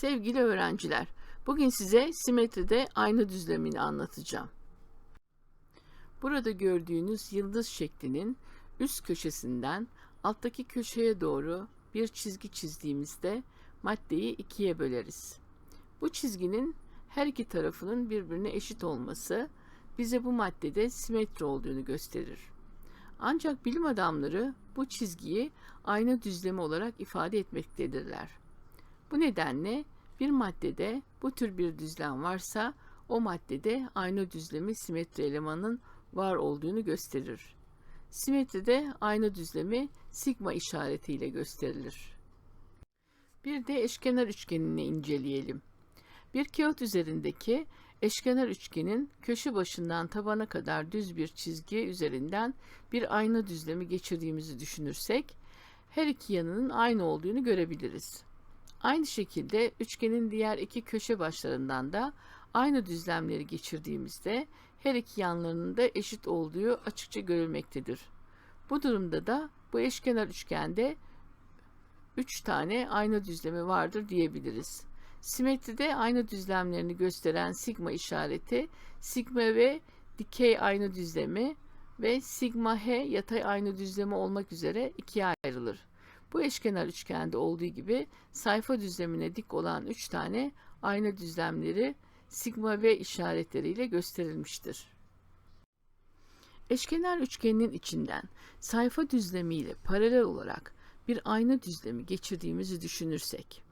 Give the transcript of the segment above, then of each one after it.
Sevgili öğrenciler, bugün size simetride ayna düzlemini anlatacağım. Burada gördüğünüz yıldız şeklinin üst köşesinden alttaki köşeye doğru bir çizgi çizdiğimizde maddeyi ikiye böleriz. Bu çizginin her iki tarafının birbirine eşit olması bize bu maddede simetri olduğunu gösterir. Ancak bilim adamları bu çizgiyi ayna düzlemi olarak ifade etmektedirler. Bu nedenle bir maddede bu tür bir düzlem varsa o maddede ayna düzlemi simetri elemanının var olduğunu gösterir. Simetride ayna düzlemi sigma işaretiyle gösterilir. Bir de eşkenar üçgenini inceleyelim. Bir kağıt üzerindeki eşkenar üçgenin köşe başından tabana kadar düz bir çizgi üzerinden bir ayna düzlemi geçirdiğimizi düşünürsek, her iki yanının aynı olduğunu görebiliriz. Aynı şekilde üçgenin diğer iki köşe başlarından da aynı düzlemleri geçirdiğimizde her iki yanlarının da eşit olduğu açıkça görülmektedir. Bu durumda da bu eşkenar üçgende 3 tane ayna düzlemi vardır diyebiliriz. Simetride ayna düzlemlerini gösteren sigma işareti sigma ve dikey ayna düzlemi ve sigma h yatay ayna düzlemi olmak üzere ikiye ayrılır. Bu eşkenar üçgende olduğu gibi sayfa düzlemine dik olan 3 tane ayna düzlemleri sigma v işaretleriyle gösterilmiştir. Eşkenar üçgenin içinden sayfa düzlemiyle paralel olarak bir ayna düzlemi geçirdiğimizi düşünürsek,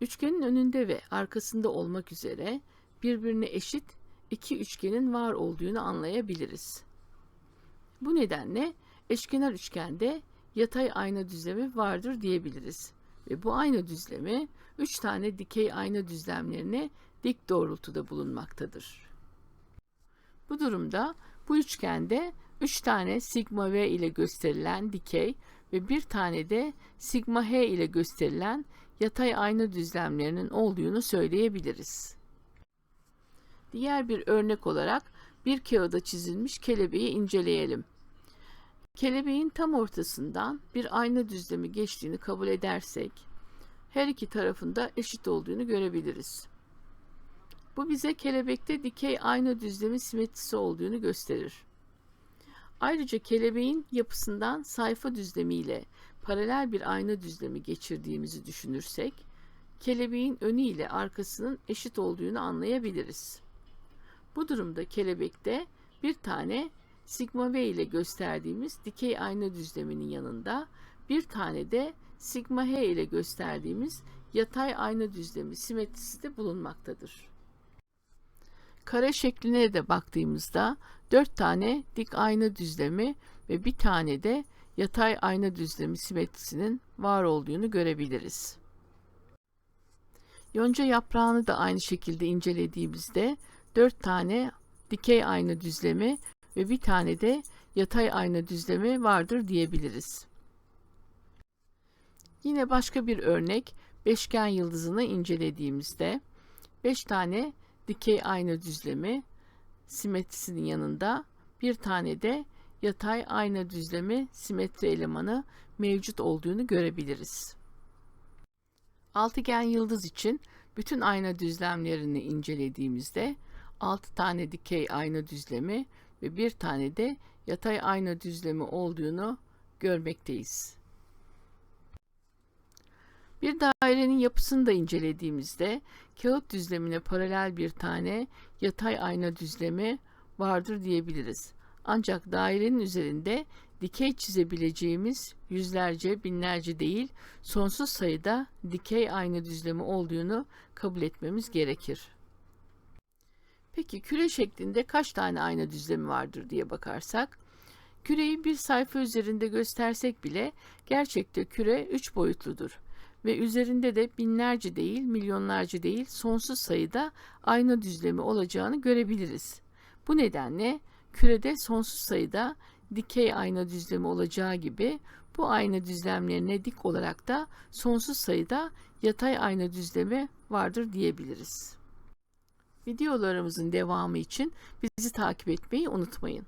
üçgenin önünde ve arkasında olmak üzere birbirine eşit iki üçgenin var olduğunu anlayabiliriz. Bu nedenle eşkenar üçgende yatay ayna düzlemi vardır diyebiliriz. Ve bu ayna düzlemi 3 tane dikey ayna düzlemlerine dik doğrultuda bulunmaktadır. Bu durumda bu üçgende 3 tane sigma v ile gösterilen dikey ve bir tane de sigma h ile gösterilen yatay ayna düzlemlerinin olduğunu söyleyebiliriz. Diğer bir örnek olarak bir kağıda çizilmiş kelebeği inceleyelim. Kelebeğin tam ortasından bir ayna düzlemi geçtiğini kabul edersek, her iki tarafında eşit olduğunu görebiliriz. Bu bize kelebekte dikey ayna düzlemi simetrisi olduğunu gösterir. Ayrıca kelebeğin yapısından sayfa düzlemiyle paralel bir ayna düzlemi geçirdiğimizi düşünürsek, kelebeğin önü ile arkasının eşit olduğunu anlayabiliriz. Bu durumda kelebekte bir tane sigma v ile gösterdiğimiz dikey ayna düzleminin yanında bir tane de sigma h ile gösterdiğimiz yatay ayna düzlemi simetrisi de bulunmaktadır. Kare şekline de baktığımızda 4 tane dik ayna düzlemi ve bir tane de yatay ayna düzlemi simetrisinin var olduğunu görebiliriz. Yonca yaprağını da aynı şekilde incelediğimizde 4 tane dikey ayna düzlemi ve bir tane de yatay ayna düzlemi vardır diyebiliriz. Yine başka bir örnek beşgen yıldızını incelediğimizde 5 tane dikey ayna düzlemi simetrisinin yanında bir tane de yatay ayna düzlemi simetri elemanı mevcut olduğunu görebiliriz. Altıgen yıldız için bütün ayna düzlemlerini incelediğimizde 6 tane dikey ayna düzlemi ve bir tane de yatay ayna düzlemi olduğunu görmekteyiz. Bir dairenin yapısını da incelediğimizde kağıt düzlemine paralel bir tane yatay ayna düzlemi vardır diyebiliriz. Ancak dairenin üzerinde dikey çizebileceğimiz yüzlerce, binlerce değil, sonsuz sayıda dikey ayna düzlemi olduğunu kabul etmemiz gerekir. Peki küre şeklinde kaç tane ayna düzlemi vardır diye bakarsak, küreyi bir sayfa üzerinde göstersek bile gerçekte küre üç boyutludur ve üzerinde de binlerce değil, milyonlarca değil, sonsuz sayıda ayna düzlemi olacağını görebiliriz. Bu nedenle kürede sonsuz sayıda dikey ayna düzlemi olacağı gibi bu ayna düzlemlerine dik olarak da sonsuz sayıda yatay ayna düzlemi vardır diyebiliriz. Videolarımızın devamı için bizi takip etmeyi unutmayın.